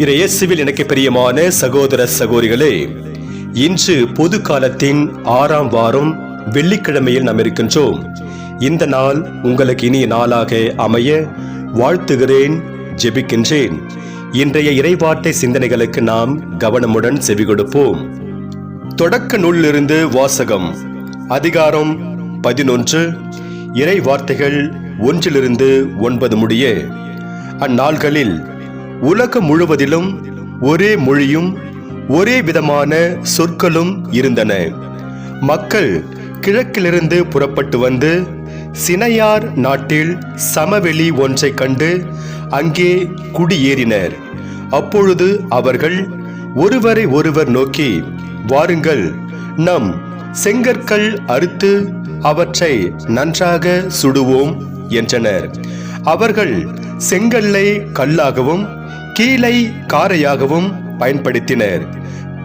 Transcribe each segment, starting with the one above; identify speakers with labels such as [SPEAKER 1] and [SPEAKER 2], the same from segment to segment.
[SPEAKER 1] இறையேசுவில் எனக்கு பிரியமான சகோதர சகோதரிகளே இன்று பொது காலத்தின் ஆறாம் வாரம் வெள்ளிக்கிழமையில் நாம் இருக்கின்றோம். இந்த நாள் உங்களுக்கு இனிய நாளாக அமைய வாழ்த்துகிறேன் ஜெபிக்கின்றேன். இன்றைய இறைவார்த்தை சிந்தனைகளுக்கு நாம் கவனமுடன் செவி கொடுப்போம் தொடக்க நூலிலிருந்து வாசகம் அதிகாரம் பதினொன்று இறை வார்த்தைகள் ஒன்றிலிருந்து ஒன்பது முடிய அந்நாள்களில் உலகம் முழுவதிலும் ஒரே மொழியும் ஒரே விதமான சொற்களும் இருந்தன. மக்கள் கிழக்கிலிருந்து புறப்பட்டு வந்து சினையார் நாட்டில் சமவெளி ஒன்றைக் கண்டு அங்கே குடியேறினர். அப்பொழுது அவர்கள் ஒருவரை ஒருவர் நோக்கி வாருங்கள் நம் செங்கற்கள் அறுத்து அவற்றை நன்றாக சுடுவோம் என்றனர். அவர்கள் செங்கல்லை கல்லாகவும் கீழை காரையாகவும் பயன்படுத்தினர்.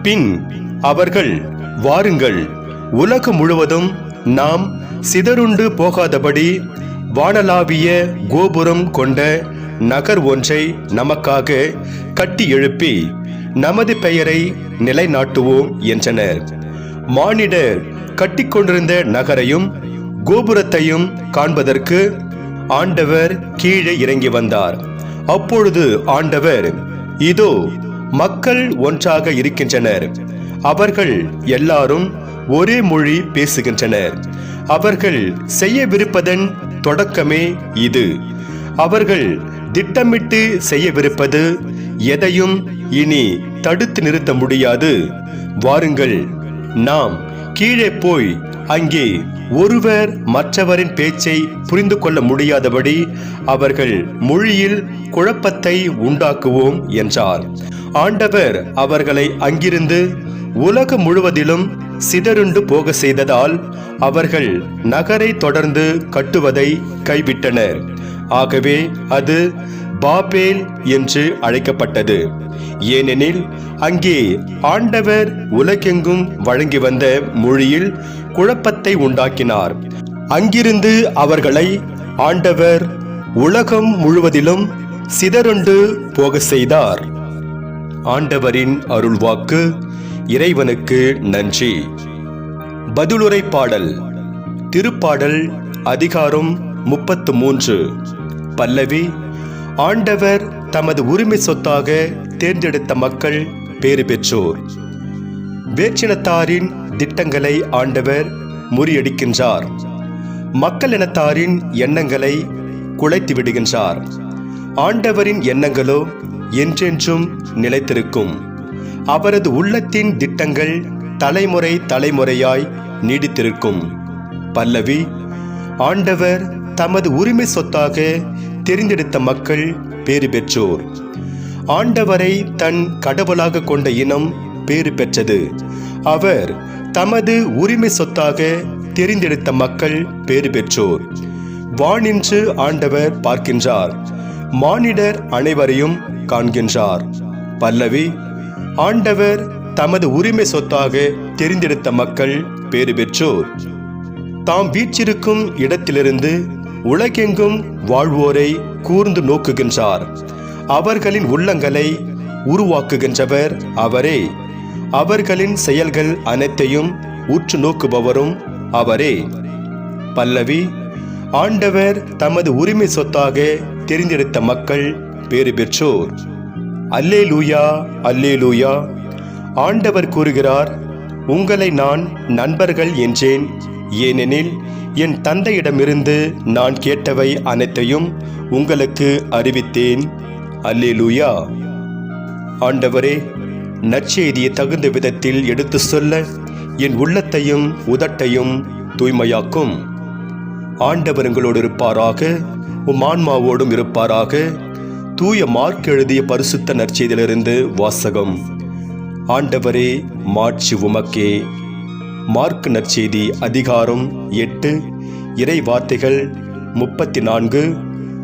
[SPEAKER 1] பின் அவர்கள் வாருங்கள் உலகம் முழுவதும் நாம் சிதறுண்டு போகாதபடி வானலாவிய கோபுரம் கொண்ட நகர் ஒன்றை நமக்காக கட்டி எழுப்பி நமது பெயரை நிலைநாட்டுவோம் என்றனர். மானிடர் கட்டிக்கொண்டிருந்த நகரையும் கோபுரத்தையும் காண்பதற்கு ஆண்டவர் கீழே இறங்கி வந்தார். அப்பொழுது ஆண்டவர் இதோ மக்கள் ஒன்றாக இருக்கின்றனர். அவர்கள் எல்லாரும் ஒரே மொழி பேசுகின்றனர். அவர்கள் செய்யவிருப்பதன் தொடக்கமே இது. அவர்கள் திட்டமிட்டு செய்யவிருப்பது எதையும் இனி தடுத்து நிறுத்த முடியாது. வாருங்கள் நாம் கீழே போய் அங்கே ஒருவர் மற்றவரின் பேச்சை புரிந்து கொள்ள முடியாதபடி அவர்கள் மொழியில் குழப்பத்தை உண்டாக்குவோம் என்றார். ஆண்டவர் அவர்களை அங்கிருந்து உலகம் முழுவதிலும் சிதறுண்டு போக செய்ததால் அவர்கள் நகரை தொடர்ந்து கட்டுவதை கைவிட்டனர். ஆகவே அது பாபேல் என்று அழைக்கப்பட்டது. ஏனெனில் அங்கே ஆண்டவர் உலகெங்கும் வழங்கி வந்த மொழியில் குழப்பத்தை உண்டாக்கினார். அங்கிருந்து அவர்களை ஆண்டவர் உலகம் முழுவதிலும் சிதறுண்டு போக செய்தார். ஆண்டவரின் அருள்வாக்கு இறைவனுக்கு நன்றி. பதிலுரை பாடல். திருப்பாடல் அதிகாரம் முப்பத்து மூன்று. பல்லவி ஆண்டவர் தமது உரிமை சொத்தாக தேர்ந்தெடுத்த மக்கள் பேறு பெற்றோர். வேற்றினத்தாரின் திட்டங்களை ஆண்டவர் முறியடிக்கின்றார். மக்கள் இனத்தாரின் எண்ணங்களை குலைத்து விடுகின்றார் ஆண்டவரின் எண்ணங்களோ என்றென்றும் நிலைத்திருக்கும். அவரது உள்ளத்தின் திட்டங்கள் தலைமுறை தலைமுறையாய் நீடித்திருக்கும். பல்லவி ஆண்டவர் தமது உரிமை சொத்தாக தெரிந்தெடுத்த மக்கள் பேறு பெற்றோர். ஆண்டவரை தன் கடவுளாக கொண்ட இனம் பேறு பெற்றது. அவர் தமது உரிமை சொத்தாக தெரிந்தெடுத்த மக்கள் பேறு பெற்றோர். வானின்று ஆண்டவர் பார்க்கின்றார். மானிடர் அனைவரையும் காண்கின்றார். பல்லவி ஆண்டவர் தமது உரிமை சொத்தாக தெரிந்தெடுத்த மக்கள் பேறு பெற்றோர். தாம் வீற்றிருக்கும் இடத்திலிருந்து உலகெங்கும் வாழ்வோரை கூர்ந்து நோக்குகின்றார். அவர்களின் உள்ளங்களை உருவாக்குகின்றவர் அவரே. அவர்களின் செயல்கள் அனைத்தையும் உற்று நோக்குபவரும் அவரே. பல்லவி ஆண்டவர் தமது உரிமை சொத்தாக தெரிந்தெடுத்த மக்கள் பேறு பெற்றோர். அல்லே லூயா அல்லே லூயா ஆண்டவர் கூறுகிறார் உங்களை நான் நண்பர்கள் என்றேன். ஏனெனில் என் தந்தையிடமிருந்து நான் கேட்டவை அனைத்தையும் உங்களுக்கு அறிவித்தேன். அல்லேலூயா. ஆண்டவரே நற்செய்தியை தகுந்த விதத்தில் எடுத்து சொல்ல என் உள்ளத்தையும் உதட்டையும் தூய்மையாக்கும். ஆண்டவரங்களோடு இருப்பாராக உம் ஆன்மாவோடும் இருப்பாராக. தூய மார்க் எழுதிய பரிசுத்த நற்செய்தியிலிருந்து வாசகம். ஆண்டவரே மாட்சி உமக்கே. மார்க் நற்செய்தி அதிகாரம் எட்டு இறை வார்த்தைகள் முப்பத்தி நான்கு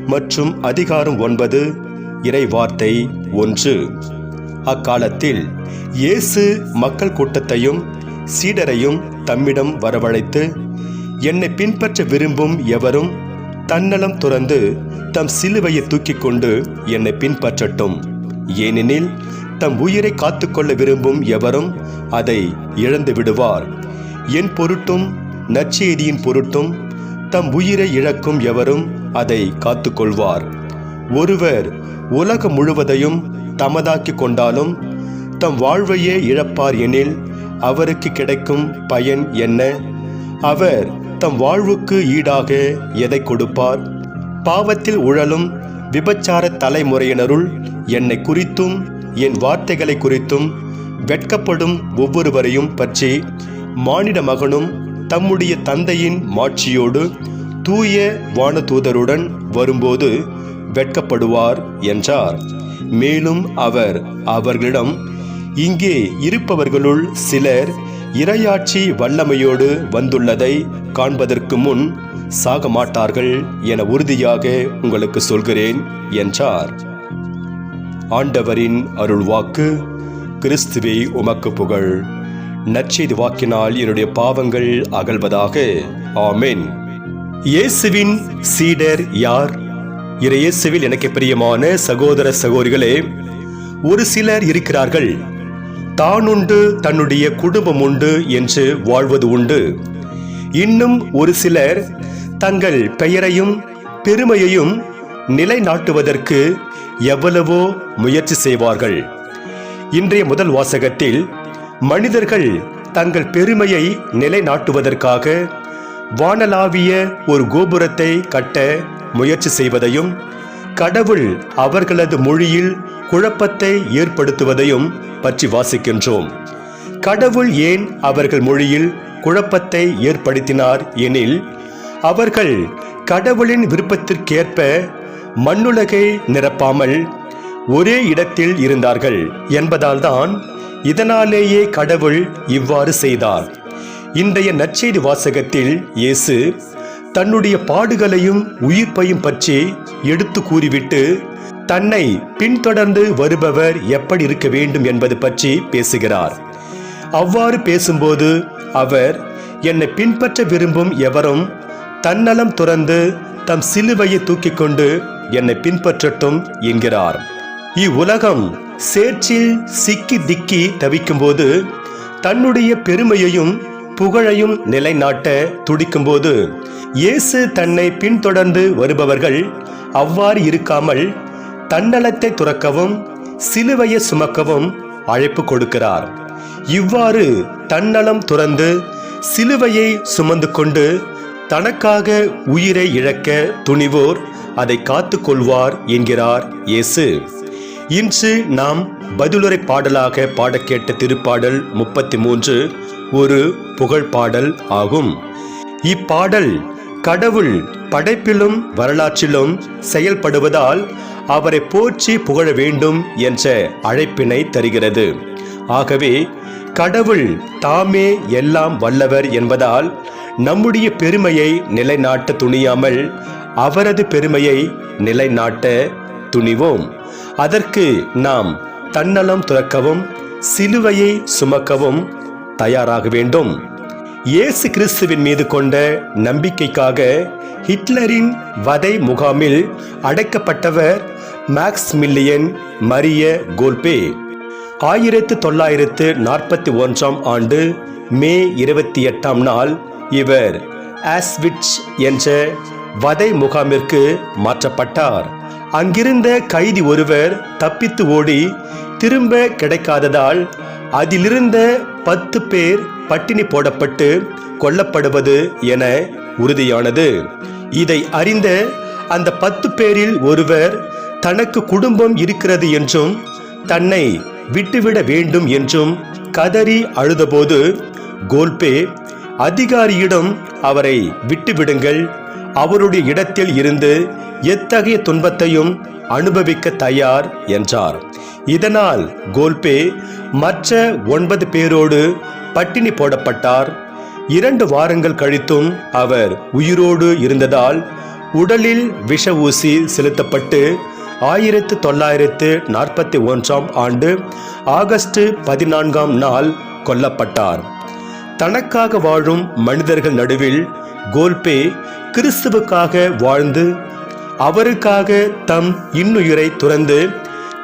[SPEAKER 1] மற்றும் அதிகாரம் ஒன்பது இறை வார்த்தை ஒன்று. அக்காலத்தில் இயேசு மக்கள் கூட்டத்தையும் சீடரையும் தம்மிடம் வரவழைத்து என்னை பின்பற்ற விரும்பும் எவரும் தன்னலம் துறந்து தம் சிலுவையை தூக்கிக் கொண்டு என்னை பின்பற்றட்டும். ஏனெனில் தம் உயிரை காத்துக்கொள்ள விரும்பும் எவரும் அதை இழந்து விடுவார். என் பொருட்டும் நற்செய்தியின் பொருட்டும் தம் உயிரை இழக்கும் எவரும் அதை காத்துக்கொள்வார். ஒருவர் உலகம் முழுவதையும் தமதாக்கி கொண்டாலும் தம் வாழ்வையே இழப்பார் எனில் அவருக்கு கிடைக்கும் பயன் என்ன? அவர் தம் வாழ்வுக்கு ஈடாக எதை கொடுப்பார்? பாவத்தில் உழலும் விபச்சார தலைமுறையினருள் என்னை குறித்தும் என் வார்த்தைகளை குறித்தும் வெட்கப்படும் ஒவ்வொருவரையும் பற்றி மானிட மகனும் தம்முடைய தந்தையின் மாட்சியோடு தூய வானதூதருடன் வரும்போது வெட்கப்படுவார் என்றார். மேலும் அவர் அவர்களிடம் இங்கே இருப்பவர்களுள் சிலர் இரையாட்சி வல்லமையோடு வந்துள்ளதை காண்பதற்கு முன் சாக மாட்டார்கள் என உறுதியாக உங்களுக்கு சொல்கிறேன் என்றார். ஆண்டவரின் அருள்வாக்கு கிறிஸ்துவே உமக்கு புகழ். நற்செய்தி வாக்கினால் என்னுடைய பாவங்கள் அகல்வதாக. ஆமென். இயேசுவின் சீடர் யார்? இறையேசுவில் எனக்கு பிரியமான சகோதர சகோதரிகளே ஒரு சிலர் இருக்கிறார்கள். தான் உண்டு தன்னுடைய குடும்பம் உண்டு என்று வாழ்வது உண்டு. இன்னும் ஒரு சிலர் தங்கள் பெயரையும் பெருமையையும் நிலைநாட்டுவதற்கு எவ்வளவோ முயற்சி செய்வார்கள். இன்றைய முதல் வாசகத்தில் மனிதர்கள் தங்கள் பெருமையை நிலைநாட்டுவதற்காக வானலாவிய ஒரு கோபுரத்தை கட்ட முயற்சி செய்வதையும் கடவுள் அவர்களது மொழியில் குழப்பத்தை ஏற்படுத்துவதையும் பற்றி வாசிக்கின்றோம். கடவுள் ஏன் அவர்கள் மொழியில் குழப்பத்தை ஏற்படுத்தினார் எனில் அவர்கள் கடவுளின் விருப்பத்திற்கேற்ப மண்ணுலகை நிரப்பாமல் ஒரே இடத்தில் இருந்தார்கள் என்பதால்தான் இதனாலேயே கடவுள் இவ்வாறு செய்தார். இன்றைய நற்செய்தி வாசகத்தில் இயேசு தன்னுடைய பாடுகளையும் உயிர்ப்பையும் பற்றி எடுத்து கூறிவிட்டு தன்னை பின்தொடர்ந்து வருபவர் எப்படி இருக்க வேண்டும் என்பது பற்றி பேசுகிறார். அவ்வாறு பேசும்போது அவர் என்னை பின்பற்ற விரும்பும் எவரும் தன்னலம் துறந்து தம் சிலுவையை தூக்கிக் கொண்டு என்னை பின்பற்றட்டும் என்கிறார். இவ்வுலகம் சேற்றில் சிக்கி திக்கி தவிக்கும்போது தன்னுடைய பெருமையையும் புகழையும் நிலைநாட்ட துடிக்கும்போது இயேசு தன்னை பின்தொடர்ந்து வருபவர்கள் அவ்வாறு இருக்காமல் தன்னலத்தை துறக்கவும் சிலுவையை சுமக்கவும் அழைப்பு கொடுக்கிறார். இவ்வாறு தன்னலம் துறந்து சிலுவையை சுமந்து கொண்டு தனக்காக உயிரை இழக்க துணிவோர் அதை காத்து கொள்வார் என்கிறார் இயேசு. இன்று நாம் பதிலுரை பாடலாக பாட கேட்ட திருப்பாடல் முப்பத்தி மூன்று ஒரு புகழ் பாடல் ஆகும். இப்பாடல் கடவுள் படைப்பிலும் வரலாற்றிலும் செயல்படுவதால் அவரை போற்றி புகழ வேண்டும் என்ற அழைப்பினை தருகிறது. ஆகவே கடவுள் தாமே எல்லாம் வல்லவர் என்பதால் நம்முடைய பெருமையை நிலைநாட்ட துணியாமல் அவரது பெருமையை நிலைநாட்ட துணிவோம். அதற்கு நாம் தன்னலம் துறக்கவும் சிலுவையை சுமக்கவும் தயாராக வேண்டும். இயேசு கிறிஸ்துவின் மீது கொண்ட நம்பிக்கைக்காக ஹிட்லரின் வதை முகாமில் அடைக்கப்பட்டவர் மேக்ஸ் மில்லியன் மரிய கோல்பே. ஆயிரத்து தொள்ளாயிரத்து நாற்பத்தி ஒன்றாம் ஆண்டு மே இருபத்தி எட்டாம் நாள் இவர் ஆஸ்விட்ச் என்ற வதை முகாமிற்கு மாற்றப்பட்டார். அங்கிருந்த கைதி ஒருவர் தப்பித்து ஓடி திரும்ப கிடைக்காததால் அதிலிருந்த பத்து பேர் பட்டினி போடப்பட்டு கொல்லப்படுவது என உறுதியானது. இதை அறிந்த அந்த பத்து பேரில் ஒருவர் தனக்கு குடும்பம் இருக்கிறது என்றும் தன்னை விட்டுவிட வேண்டும் என்றும் கதறி அழுதபோது கோல்பே அதிகாரியிடம் அவரை விட்டுவிடுங்கள். அவருடைய இடத்தில் இருந்து எத்தகைய துன்பத்தையும் அனுபவிக்க தயார் என்றார். இதனால் கோல்பே மற்ற ஒன்பது பேரோடு பட்டினி போடப்பட்டார். இரண்டு வாரங்கள் கழித்தும் அவர் உயிரோடு இருந்ததால் உடலில் விஷ ஊசி செலுத்தப்பட்டு ஆயிரத்து தொள்ளாயிரத்து நாற்பத்தி ஒன்றாம் ஆண்டு ஆகஸ்ட் பதினான்காம் நாள் கொல்லப்பட்டார். தனக்காக வாழும் மனிதர்கள் நடுவில் கோல்பே கிறிஸ்துவுக்காக வாழ்ந்து அவருக்காக தம் இன்னுயிரை துறந்து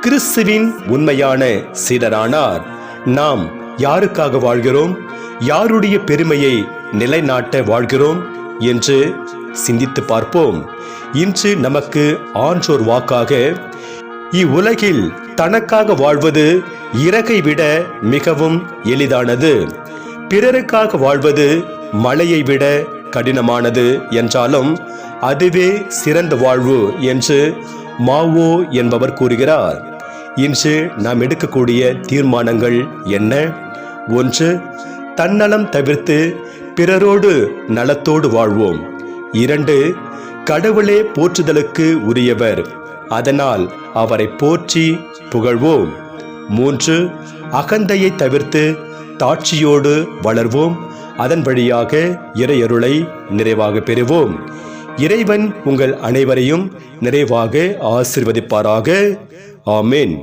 [SPEAKER 1] கிறிஸ்துவின் உண்மையான சீடரானார். நாம் யாருக்காக வாழ்கிறோம்? யாருடைய பெருமையை நிலைநாட்ட வாழ்கிறோம்? என்று சிந்தித்து பார்ப்போம். இன்று நமக்கு ஆன்றோர் வாக்காக இவ்வுலகில் தனக்காக வாழ்வது இறகை விட மிகவும் எளிதானது. பிறருக்காக வாழ்வது மலையை விட கடினமானது என்றாலும் அதுவே சிறந்த வாழ்வு என்று மாவோ என்பவர் கூறுகிறார். இன்று நாம் எடுக்கக்கூடிய தீர்மானங்கள் என்ன? ஒன்று தன்னலம் தவிர்த்து பிறரோடு நலத்தோடு வாழ்வோம். இரண்டு கடவுளே போற்றுதலுக்கு உரியவர் அதனால் அவரை போற்றி புகழ்வோம். மூன்று அகந்தையை தவிர்த்து தாட்சியோடு வளர்வோம். அதன் வழியாக இறையருளை நிறைவாக பெறுவோம். இறைவன் உங்கள் அனைவரையும் நிறைவாக ஆசிர்வதிப்பாராக. ஆமென்